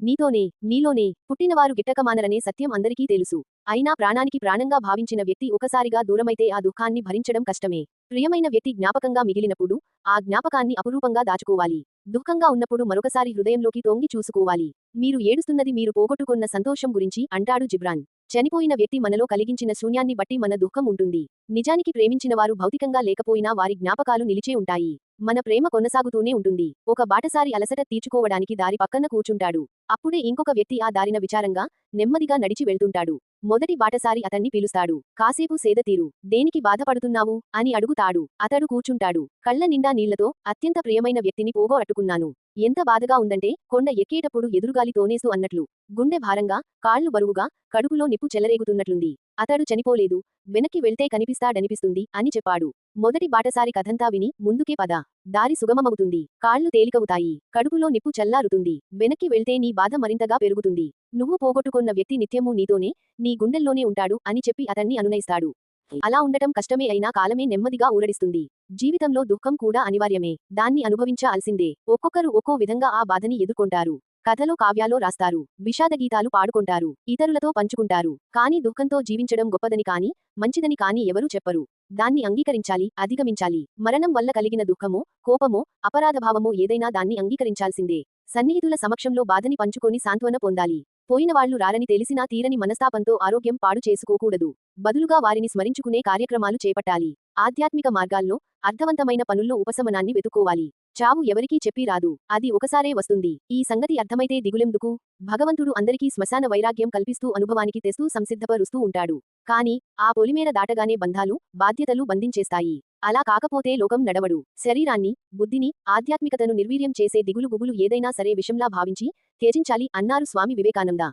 నీతోనే నీలోనే పుట్టినవారు గిట్టకమానరనే సత్యం అందరికీ తెలుసు. అయినా ప్రాణానికి ప్రాణంగా భావించిన వ్యక్తి ఒకసారిగా దూరమైతే ఆ దుఃఖాన్ని భరించడం కష్టమే. ప్రియమైన వ్యక్తి జ్ఞాపకంగా మిగిలినప్పుడు ఆ జ్ఞాపకాన్ని అపురూపంగా దాచుకోవాలి. దుఃఖంగా ఉన్నప్పుడు మరొకసారి హృదయంలోకి తొంగి చూసుకోవాలి. మీరు ఏడుస్తున్నది మీరు పోగొట్టుకున్న సంతోషం గురించి అంటాడు జిబ్రాన్. చనిపోయిన వ్యక్తి మనలో కలిగించిన శూన్యాన్ని బట్టి మన దుఃఖం ఉంటుంది. నిజానికి ప్రేమించిన వారు భౌతికంగా లేకపోయినా వారి జ్ఞాపకాలు నిలిచే ఉంటాయి. మన ప్రేమ కొనసాగుతూనే ఉంటుంది. ఒక బాటసారి అలసట తీర్చుకోవడానికి దారి పక్కన కూర్చుంటాడు. అప్పుడే ఇంకొక వ్యక్తి ఆ దారిన విచారంగా నెమ్మదిగా నడిచి వెళ్తుంటాడు. మొదటి బాటసారి అతన్ని పిలుస్తాడు. కాసేపు సేదతీరు దేనికి బాధపడుతున్నావు? అని అడుగుతాడు. అతడు కూర్చుంటాడు. కళ్ళ నిండా నీళ్ళతో అత్యంత ప్రియమైన వ్యక్తిని పోగో అట్టుకున్నాను. ఎంత బాధగా ఉందంటే కొండ ఎక్కేటప్పుడు ఎదురుగాలి తోనేసు అన్నట్లు. గుండె భారంగా కాళ్ళు బరువుగా కడుపులో నిప్పు చెలరేగుతున్నట్లుంది. అతడు చనిపోలేదు వెనక్కి వెళ్తే కనిపిస్తాడనిపిస్తుంది అని చెప్పాడు. మొదటి బాటసారి కథంతా విని ముందుకే పద. దారి సుగమమవుతుంది కాళ్ళు తేలికవుతాయి కడుపులో నిప్పు చల్లారుతుంది. వెనక్కి వెళ్తే నీ బాధ మరింతగా పెరుగుతుంది. నువ్వు పోగొట్టుకున్న వ్యక్తి నిత్యమూ నీతోనే నీ గుండెల్లోనే ఉంటాడు అని చెప్పి అతన్ని అనునయిస్తాడు. అలా ఉండటం కష్టమే అయినా కాలమే నెమ్మదిగా ఊరడిస్తుంది. జీవితంలో దుఃఖం కూడా అనివార్యమే. దాన్ని అనుభవించాల్సిందే. ఒక్కొక్కరు ఒక్కో విధంగా ఆ బాధని ఎదుర్కొంటారు. కథలో కావ్యాలో రాస్తారు. విషాద గీతాలు పాడుకుంటారు. ఇతరులతో పంచుకుంటారు. కానీ దుఃఖంతో జీవించడం గొప్పదని కాని మంచిదని కాని ఎవరూ చెప్పరు. దాన్ని అంగీకరించాలి అధిగమించాలి. మరణం వల్ల కలిగిన దుఃఖమో కోపమో అపరాధభావమో ఏదైనా దాన్ని అంగీకరించాల్సిందే. సన్నిహితుల సమక్షంలో బాధని పంచుకొని సాంత్వన పొందాలి. పోయినవాళ్ళు రారని తెలిసినా తీరని మనస్తాపంతో ఆరోగ్యం పాడు చేసుకోకూడదు. బదులుగా వారిని స్మరించుకునే కార్యక్రమాలు చేపట్టాలి. ఆధ్యాత్మిక మార్గాల్లో అర్థవంతమైన పనుల్లో ఉపశమనాన్ని వెతుకోవాలి చావు ఎవరికీ చెప్పి రాదు. అది ఒకసారే వస్తుంది. ఈ సంగతి అర్థమైతే దిగులెందుకు? భగవంతుడు అందరికీ శ్మశాన వైరాగ్యం కల్పిస్తూ అనుభవానికి తెస్తూ సంసిద్ధపరుస్తూ ఉంటాడు. కాని ఆ పొలిమేర దాటగానే బంధాలు బాధ్యతలు బంధించేస్తాయి. అలా కాకపోతే లోకం నడవడు. శరీరాన్ని బుద్ధిని ఆధ్యాత్మికతను నిర్వీర్యం చేసే దిగులు గుబులు ఏదైనా సరే విషంలా భావించి త్యజించాలి అన్నారు స్వామి వివేకానంద.